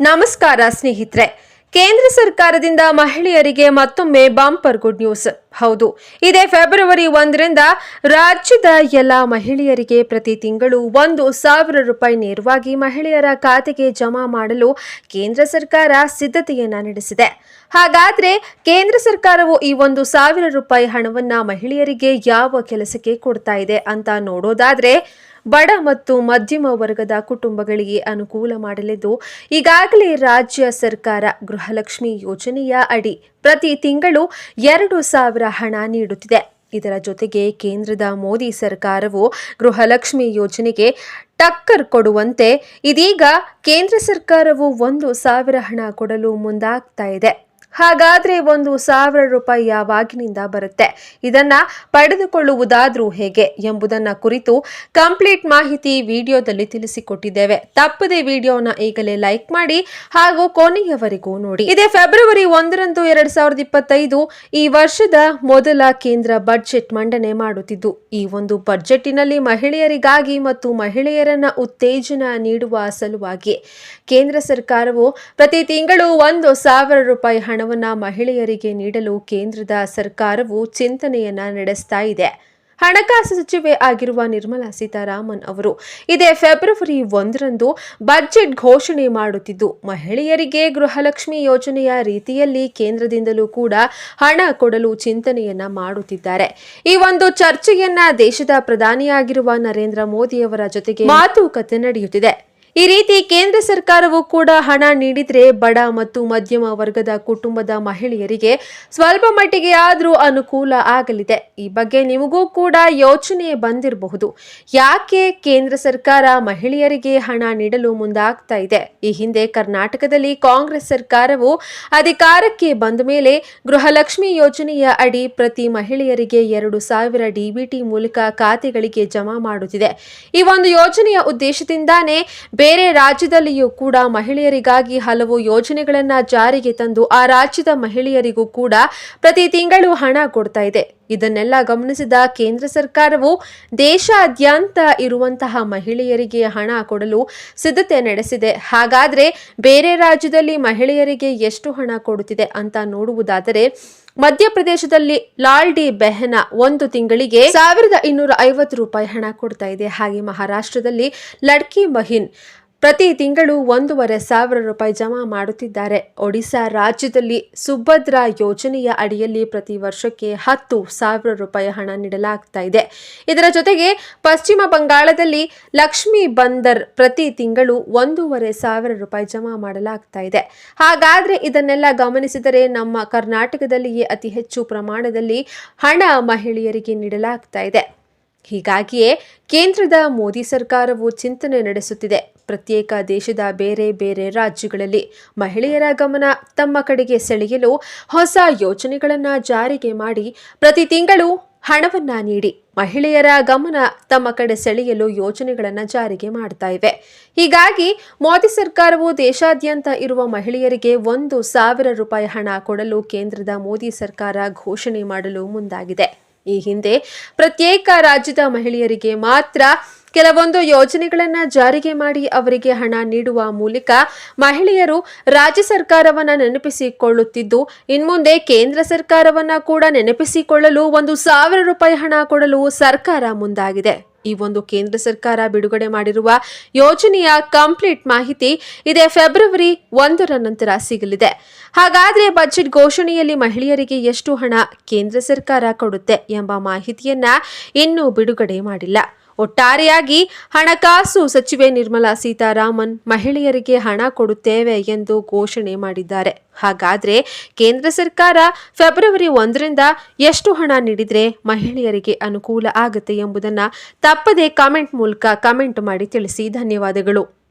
ನಮಸ್ಕಾರ ಸ್ನೇಹಿತರೆ. ಕೇಂದ್ರ ಸರ್ಕಾರದಿಂದ ಮಹಿಳೆಯರಿಗೆ ಮತ್ತೊಮ್ಮೆ ಬಂಪರ್ ಗುಡ್ ನ್ಯೂಸ್ ಹೌದು, ಇದೇ ಫೆಬ್ರವರಿ ಒಂದರಿಂದ ರಾಜ್ಯದ ಎಲ್ಲ ಮಹಿಳೆಯರಿಗೆ ಪ್ರತಿ ತಿಂಗಳು ಒಂದು ಸಾವಿರ ರೂಪಾಯಿ ನೇರವಾಗಿ ಮಹಿಳೆಯರ ಖಾತೆಗೆ ಜಮಾ ಮಾಡಲು ಕೇಂದ್ರ ಸರ್ಕಾರ ಸಿದ್ಧತೆಯನ್ನ ನಡೆಸಿದೆ. ಹಾಗಾದ್ರೆ ಕೇಂದ್ರ ಸರ್ಕಾರವು ಈ ಒಂದು ಸಾವಿರ ರೂಪಾಯಿ ಹಣವನ್ನ ಮಹಿಳೆಯರಿಗೆ ಯಾವ ಕೆಲಸಕ್ಕೆ ಕೊಡ್ತಾ ಇದೆ ಅಂತ ನೋಡೋದಾದ್ರೆ ಬಡ ಮತ್ತು ಮಧ್ಯಮ ವರ್ಗದ ಕುಟುಂಬಗಳಿಗೆ ಅನುಕೂಲ ಮಾಡಲಿದ್ದು, ಈಗಾಗಲೇ ರಾಜ್ಯ ಸರ್ಕಾರ ಗೃಹಲಕ್ಷ್ಮಿ ಯೋಜನೆಯ ಅಡಿ ಪ್ರತಿ ತಿಂಗಳು ಎರಡು ಸಾವಿರ ಹಣ ನೀಡುತ್ತಿದೆ. ಇದರ ಜೊತೆಗೆ ಕೇಂದ್ರದ ಮೋದಿ ಸರ್ಕಾರವು ಗೃಹಲಕ್ಷ್ಮಿ ಯೋಜನೆಗೆ ಟಕ್ಕರ್ ಕೊಡುವಂತೆ ಇದೀಗ ಕೇಂದ್ರ ಸರ್ಕಾರವು ಒಂದು ಸಾವಿರ ಹಣ ಕೊಡಲು ಮುಂದಾಗ್ತಾ ಇದೆ. ಹಾಗಾದ್ರೆ ಒಂದು ಸಾವಿರ ರೂಪಾಯಿ ಯಾವಾಗಿನಿಂದ ಬರುತ್ತೆ. ಇದನ್ನ ಪಡೆದುಕೊಳ್ಳುವುದಾದ್ರೂ ಹೇಗೆ ಎಂಬುದನ್ನ ಕುರಿತು ಕಂಪ್ಲೀಟ್ ಮಾಹಿತಿ ವಿಡಿಯೋದಲ್ಲಿ ತಿಳಿಸಿಕೊಟ್ಟಿದ್ದೇವೆ. ತಪ್ಪದೆ ವಿಡಿಯೋನ ಈಗಲೇ ಲೈಕ್ ಮಾಡಿ ಹಾಗೂ ಕೊನೆಯವರೆಗೂ ನೋಡಿ. ಇದೇ ಫೆಬ್ರವರಿ ಒಂದರಂದು ಎರಡ್ ಸಾವಿರದ ಇಪ್ಪತ್ತೈದು ಈ ವರ್ಷದ ಮೊದಲ ಕೇಂದ್ರ ಬಜೆಟ್ ಮಂಡನೆ ಮಾಡುತ್ತಿದ್ದು, ಈ ಒಂದು ಬಜೆಟ್ಟಿನಲ್ಲಿ ಮಹಿಳೆಯರಿಗಾಗಿ ಮತ್ತು ಮಹಿಳೆಯರನ್ನ ಉತ್ತೇಜನ ನೀಡುವ ಸಲುವಾಗಿ ಕೇಂದ್ರ ಸರ್ಕಾರವು ಪ್ರತಿ ತಿಂಗಳು ಒಂದು ಸಾವಿರ ರೂಪಾಯಿ ಹಣವನ್ನ ಮಹಿಳೆಯರಿಗೆ ನೀಡಲು ಕೇಂದ್ರದ ಸರ್ಕಾರವು ಚಿಂತನೆಯನ್ನ ನಡೆಸ್ತಾ ಇದೆ. ಹಣಕಾಸು ಸಚಿವೆ ಆಗಿರುವ ನಿರ್ಮಲಾ ಸೀತಾರಾಮನ್ ಅವರು ಇದೇ ಫೆಬ್ರವರಿ ಒಂದರಂದು ಬಜೆಟ್ ಘೋಷಣೆ ಮಾಡುತ್ತಿದ್ದು, ಮಹಿಳೆಯರಿಗೆ ಗೃಹಲಕ್ಷ್ಮಿ ಯೋಜನೆಯ ರೀತಿಯಲ್ಲಿ ಕೇಂದ್ರದಿಂದಲೂ ಕೂಡ ಹಣ ಕೊಡಲು ಚಿಂತನೆಯನ್ನ ಮಾಡುತ್ತಿದ್ದಾರೆ. ಈ ಒಂದು ಚರ್ಚೆಯನ್ನ ದೇಶದ ಪ್ರಧಾನಿಯಾಗಿರುವ ನರೇಂದ್ರ ಮೋದಿಯವರ ಜೊತೆಗೆ ಮಾತುಕತೆ ನಡೆಯುತ್ತಿದೆ. ಈ ರೀತಿ ಕೇಂದ್ರ ಸರ್ಕಾರವು ಕೂಡ ಹಣ ನೀಡಿದ್ರೆ ಬಡ ಮತ್ತು ಮಧ್ಯಮ ವರ್ಗದ ಕುಟುಂಬದ ಮಹಿಳೆಯರಿಗೆ ಸ್ವಲ್ಪ ಮಟ್ಟಿಗೆ ಆದರೂ ಅನುಕೂಲ ಆಗಲಿದೆ. ಈ ಬಗ್ಗೆ ನಿಮಗೂ ಕೂಡ ಯೋಚನೆ ಬಂದಿರಬಹುದು. ಯಾಕೆ ಕೇಂದ್ರ ಸರ್ಕಾರ ಮಹಿಳೆಯರಿಗೆ ಹಣ ನೀಡಲು ಮುಂದಾಗ್ತಾ ಇದೆ? ಈ ಹಿಂದೆ ಕರ್ನಾಟಕದಲ್ಲಿ ಕಾಂಗ್ರೆಸ್ ಸರ್ಕಾರವು ಅಧಿಕಾರಕ್ಕೆ ಬಂದ ಮೇಲೆ ಗೃಹಲಕ್ಷ್ಮಿ ಯೋಜನೆಯ ಅಡಿ ಪ್ರತಿ ಮಹಿಳೆಯರಿಗೆ ಎರಡು ಸಾವಿರ ಡಿಬಿಟಿ ಮೂಲಕ ಖಾತೆಗಳಿಗೆ ಜಮಾ ಮಾಡುತ್ತಿದೆ. ಈ ಒಂದು ಯೋಜನೆಯ ಉದ್ದೇಶದಿಂದಾನೇ ಬೇರೆ ರಾಜ್ಯದಲ್ಲಿಯೂ ಕೂಡ ಮಹಿಳೆಯರಿಗಾಗಿ ಹಲವು ಯೋಜನೆಗಳನ್ನು ಜಾರಿಗೆ ತಂದು ಆ ರಾಜ್ಯದ ಮಹಿಳೆಯರಿಗೂ ಕೂಡ ಪ್ರತಿ ತಿಂಗಳು ಹಣ ಕೊಡ್ತಾ ಇದೆ. ಇದನ್ನೆಲ್ಲ ಗಮನಿಸಿದ ಕೇಂದ್ರ ಸರ್ಕಾರವು ದೇಶಾದ್ಯಂತ ಇರುವಂತಹ ಮಹಿಳೆಯರಿಗೆ ಹಣ ಕೊಡಲು ಸಿದ್ಧತೆ ನಡೆಸಿದೆ. ಹಾಗಾದ್ರೆ ಬೇರೆ ರಾಜ್ಯದಲ್ಲಿ ಮಹಿಳೆಯರಿಗೆ ಎಷ್ಟು ಹಣ ಕೊಡುತ್ತಿದೆ ಅಂತ ನೋಡುವುದಾದರೆ ಮಧ್ಯಪ್ರದೇಶದಲ್ಲಿ ಲಾಲ್ ಡಿ ಬೆಹನ ಒಂದು ತಿಂಗಳಿಗೆ ಸಾವಿರದ ಇನ್ನೂರ ಐವತ್ತು ರೂಪಾಯಿ ಹಣ ಕೊಡ್ತಾ ಇದೆ. ಹಾಗೆ ಮಹಾರಾಷ್ಟ್ರದಲ್ಲಿ ಲಡ್ಕಿ ಮಹಿನ್ ಪ್ರತಿ ತಿಂಗಳು ಒಂದೂವರೆ ಸಾವಿರ ರೂಪಾಯಿ ಜಮಾ ಮಾಡುತ್ತಿದ್ದಾರೆ. ಒಡಿಶಾ ರಾಜ್ಯದಲ್ಲಿ ಸುಭದ್ರಾ ಯೋಜನೆಯ ಅಡಿಯಲ್ಲಿ ಪ್ರತಿ ವರ್ಷಕ್ಕೆ ಹತ್ತು ಸಾವಿರ ರೂಪಾಯಿ ಹಣ ನೀಡಲಾಗ್ತಾ ಇದೆ. ಇದರ ಜೊತೆಗೆ ಪಶ್ಚಿಮ ಬಂಗಾಳದಲ್ಲಿ ಲಕ್ಷ್ಮೀ ಬಂದರ್ ಪ್ರತಿ ತಿಂಗಳು ಒಂದೂವರೆ ಸಾವಿರ ರೂಪಾಯಿ ಜಮಾ ಮಾಡಲಾಗ್ತಾ ಇದೆ. ಹಾಗಾದ್ರೆ ಇದನ್ನೆಲ್ಲ ಗಮನಿಸಿದರೆ ನಮ್ಮ ಕರ್ನಾಟಕದಲ್ಲಿಯೇ ಅತಿ ಹೆಚ್ಚು ಪ್ರಮಾಣದಲ್ಲಿ ಹಣ ಮಹಿಳೆಯರಿಗೆ ನೀಡಲಾಗ್ತಾ ಇದೆ. ಹೀಗಾಗಿಯೇ ಕೇಂದ್ರದ ಮೋದಿ ಸರ್ಕಾರವು ಚಿಂತನೆ ನಡೆಸುತ್ತಿದೆ. ಪ್ರತ್ಯೇಕ ದೇಶದ ಬೇರೆ ಬೇರೆ ರಾಜ್ಯಗಳಲ್ಲಿ ಮಹಿಳೆಯರ ಗಮನ ತಮ್ಮ ಕಡೆಗೆ ಸೆಳೆಯಲು ಹೊಸ ಯೋಜನೆಗಳನ್ನು ಜಾರಿಗೆ ಮಾಡಿ ಪ್ರತಿ ತಿಂಗಳು ಹಣವನ್ನ ನೀಡಿ ಮಹಿಳೆಯರ ಗಮನ ತಮ್ಮ ಕಡೆ ಸೆಳೆಯಲು ಯೋಜನೆಗಳನ್ನು ಜಾರಿಗೆ ಮಾಡ್ತಾ ಇವೆ. ಹೀಗಾಗಿ ಮೋದಿ ಸರ್ಕಾರವು ದೇಶಾದ್ಯಂತ ಇರುವ ಮಹಿಳೆಯರಿಗೆ ಒಂದು ಸಾವಿರ ರೂಪಾಯಿ ಹಣ ಕೊಡಲು ಕೇಂದ್ರದ ಮೋದಿ ಸರ್ಕಾರ ಘೋಷಣೆ ಮಾಡಲು ಮುಂದಾಗಿದೆ. ಈ ಹಿಂದೆ ಪ್ರತ್ಯೇಕ ರಾಜ್ಯದ ಮಹಿಳೆಯರಿಗೆ ಮಾತ್ರ ಕೆಲವೊಂದು ಯೋಜನೆಗಳನ್ನು ಜಾರಿಗೆ ಮಾಡಿ ಅವರಿಗೆ ಹಣ ನೀಡುವ ಮೂಲಕ ಮಹಿಳೆಯರು ರಾಜ್ಯ ಸರ್ಕಾರವನ್ನ ನೆನಪಿಸಿಕೊಳ್ಳುತ್ತಿದ್ದು, ಇನ್ಮುಂದೆ ಕೇಂದ್ರ ಸರ್ಕಾರವನ್ನ ಕೂಡ ನೆನಪಿಸಿಕೊಳ್ಳಲು ಒಂದು ಸಾವಿರ ರೂಪಾಯಿ ಹಣ ಕೊಡಲು ಸರ್ಕಾರ ಮುಂದಾಗಿದೆ. ಈ ಒಂದು ಕೇಂದ್ರ ಸರ್ಕಾರ ಬಿಡುಗಡೆ ಮಾಡಿರುವ ಯೋಜನೆಯ ಕಂಪ್ಲೀಟ್ ಮಾಹಿತಿ ಇದೇ ಫೆಬ್ರವರಿ ಒಂದರ ನಂತರ ಸಿಗಲಿದೆ. ಹಾಗಾದ್ರೆ ಬಜೆಟ್ ಘೋಷಣೆಯಲ್ಲಿ ಮಹಿಳೆಯರಿಗೆ ಎಷ್ಟು ಹಣ ಕೇಂದ್ರ ಸರ್ಕಾರ ಕೊಡುತ್ತೆ ಎಂಬ ಮಾಹಿತಿಯನ್ನ ಇನ್ನೂ ಬಿಡುಗಡೆ ಮಾಡಿಲ್ಲ. ಒಟ್ಟಾರೆಯಾಗಿ ಹಣಕಾಸು ಸಚಿವೆ ನಿರ್ಮಲಾ ಸೀತಾರಾಮನ್ ಮಹಿಳೆಯರಿಗೆ ಹಣ ಕೊಡುತ್ತೇವೆ ಎಂದು ಘೋಷಣೆ ಮಾಡಿದ್ದಾರೆ. ಹಾಗಾದ್ರೆ ಕೇಂದ್ರ ಸರ್ಕಾರ ಫೆಬ್ರವರಿ ಒಂದರಿಂದ ಎಷ್ಟು ಹಣ ನೀಡಿದರೆ ಮಹಿಳೆಯರಿಗೆ ಅನುಕೂಲ ಆಗುತ್ತೆ ಎಂಬುದನ್ನು ತಪ್ಪದೆ ಕಾಮೆಂಟ್ ಮೂಲಕ ಕಮೆಂಟ್ ಮಾಡಿ ತಿಳಿಸಿ. ಧನ್ಯವಾದಗಳು.